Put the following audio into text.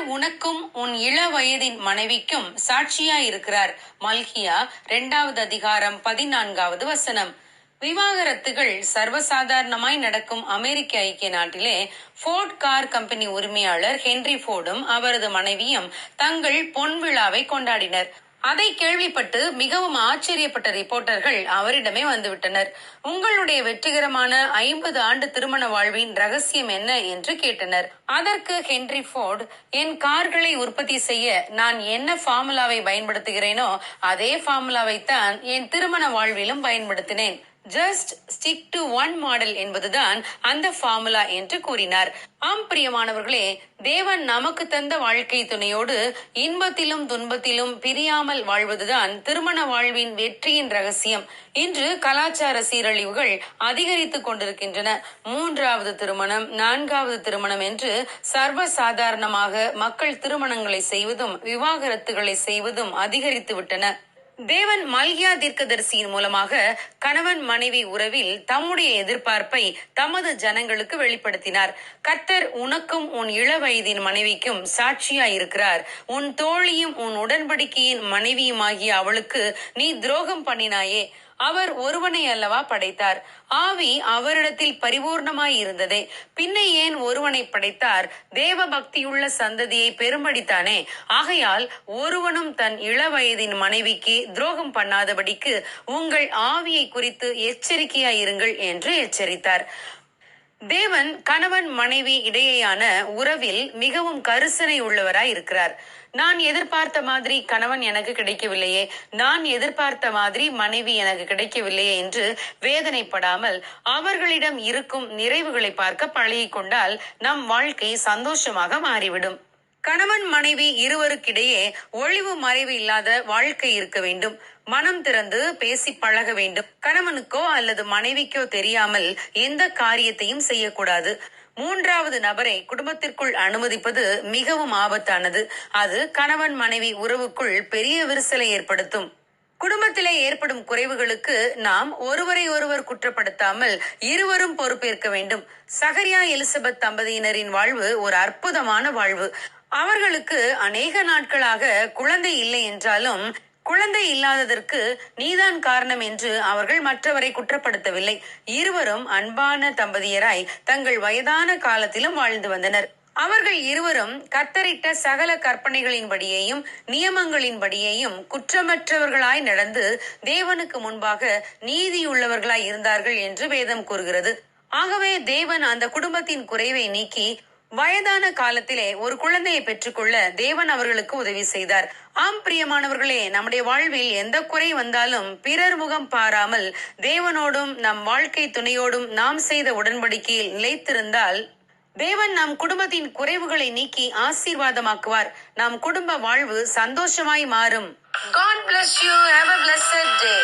உனக்கும் உன் இள வயதின் மனைவிக்கும் சாட்சியா இருக்கிறார் மல்கியா இரண்டாவது அதிகாரம் பதினான்காவது வசனம். விவாகரத்துகள் சர்வசாதாரணமாய் நடக்கும் அமெரிக்க ஐக்கிய நாட்டிலே ஃபோர்ட் கார் கம்பெனி உரிமையாளர் ஹென்றி ஃபோர்டும் அவரது மனைவியும் தங்கள் பொன் விழாவை கொண்டாடினர். அதை கேள்விப்பட்டு மிகவும் ஆச்சரியப்பட்ட ரிப்போர்ட்டர்கள் அவரிடமே வந்துவிட்டனர். உங்களுடைய வெற்றிகரமான ஐம்பது ஆண்டு திருமண வாழ்வின் ரகசியம் என்ன என்று கேட்டனர். அதற்கு ஹென்றி ஃபோர்ட் என் கார்களை உற்பத்தி செய்ய நான் என்ன ஃபார்முலாவை பயன்படுத்துகிறேனோ அதே ஃபார்முலாவை தான் என் திருமண வாழ்விலும் பயன்படுத்தினேன். Just stick to one model என்பதுதான் அந்த ஃபார்முலா என்று கூறினார். ஆம் பிரியமானவர்களே தேவன் நமக்கு தந்த வாழ்க்கை துணையோடு இன்பத்திலும் துன்பத்திலும் பிரியாமல் வாழ்வதுதான் திருமண வாழ்வின் வெற்றியின் ரகசியம் இன்று கலாச்சார சீரழிவுகள் அதிகரித்துக் கொண்டிருக்கின்றன. மூன்றாவது திருமணம் நான்காவது திருமணம் என்று சர்வ சாதாரணமாக மக்கள் திருமணங்களை செய்வதும் விவாகரத்துகளை செய்வதும் அதிகரித்து விட்டன தேவன் மல்கியா தீர்க்கதரிசியின் மூலமாக கணவன் மனைவி உறவில் தம்முடைய எதிர்பார்ப்பை தமது ஜனங்களுக்கு வெளிப்படுத்தினார். கர்த்தர் உனக்கும் உன் இளவயதின் மனைவிக்கும் சாட்சியா இருக்கிறார் உன் தோழியும் உன் உடன்படிக்கையின் மனைவியுமாகிய அவளுக்கு நீ துரோகம் பண்ணினாயே. அவர் ஒருவனை அல்லவா படைத்தார். ஆவி அவரிடத்தில் பரிபூர்ணமாய் இருந்ததே. பின்னை ஏன் ஒருவனை படைத்தார்? தேவ பக்தியுள்ள சந்ததியை பெரும்படித்தானே. ஆகையால் ஒருவனும் தன் இளவயதின் மனைவிக்கு துரோகம் பண்ணாதபடிக்கு உங்கள் ஆவியை குறித்து எச்சரிக்கையாயிருங்கள் என்று எச்சரித்தார். தேவன் கணவன் மனைவி இடையேயான உறவில் மிகவும் கரிசனை உள்ளவராய் இருக்கிறார். நான் எதிர்பார்த்த மாதிரி கணவன் எனக்கு கிடைக்கவில்லையே நான் எதிர்பார்த்த மாதிரி மனைவி எனக்கு கிடைக்கவில்லையே என்று வேதனைப்படாமல் அவர்களிடம் இருக்கும் நிறைவுகளை பார்க்க பழகிக் கொண்டால் நம் வாழ்க்கை சந்தோஷமாக மாறிவிடும். கணவன் மனைவி இருவருக்கிடையே ஒளிவு மறைவு இல்லாத வாழ்க்கை இருக்க வேண்டும். மனம் திறந்து பேசி பழக வேண்டும். கணவனுக்கோ அல்லது மனைவிக்கோ தெரியாமல் எந்த காரியத்தையும் செய்யக்கூடாது. மூன்றாவது நபரை குடும்பத்திற்குள் அனுமதிப்பது மிகவும் ஆபத்தானது. அது கணவன் மனைவி உறவுக்குள் பெரிய விரிசலை ஏற்படுத்தும். குடும்பத்திலே ஏற்படும் குறைவுகளுக்கு நாம் ஒருவரை ஒருவர் குற்றப்படுத்தாமல் இருவரும் பொறுப்பேற்க வேண்டும். சகரியா எலிசபெத் தம்பதியினரின் வாழ்வு ஒரு அற்புதமான வாழ்வு. அவர்களுக்கு அநேக நாட்களாக குழந்தை இல்லை என்றாலும் குழந்தை இல்லாததற்கு நீதான் காரணம் என்று அவர்கள் மற்றவரை குற்றப்படுத்தவில்லை. இருவரும் அன்பான தம்பதியராய் தங்கள் வயதான காலத்திலும் வாழ்ந்து வந்தனர். அவர்கள் இருவரும் கத்தரிட்ட சகல கற்பனைகளின்படியேயும் நியமங்களின்படியேயும் குற்றமற்றவர்களாய் நடந்து தேவனுக்கு முன்பாக நீதியுள்ளவர்களாய் இருந்தார்கள் என்று வேதம் கூறுகிறது. ஆகவே தேவன் அந்த குடும்பத்தின் குறைவை நீக்கி வயதான காலத்திலே ஒரு குழந்தையை பெற்றுக்கொள்ள தேவன் அவர்களுக்கு உதவி செய்தார் ஆம் பிரியமானவர்களே நம்முடைய வாழ்வில் எந்த குறை வந்தாலும் பிறர் முகம் பாராமல் தேவனோடும் நம் வாழ்க்கை துணையோடும் நாம் செய்த உடன்படிக்கையில் நிலைத்திருந்தால் தேவன் நம் குடும்பத்தின் குறைவுகளை நீக்கி ஆசீர்வாதமாக்குவார் நம் குடும்ப வாழ்வு சந்தோஷமாய் மாறும் God bless you. Have a blessed day.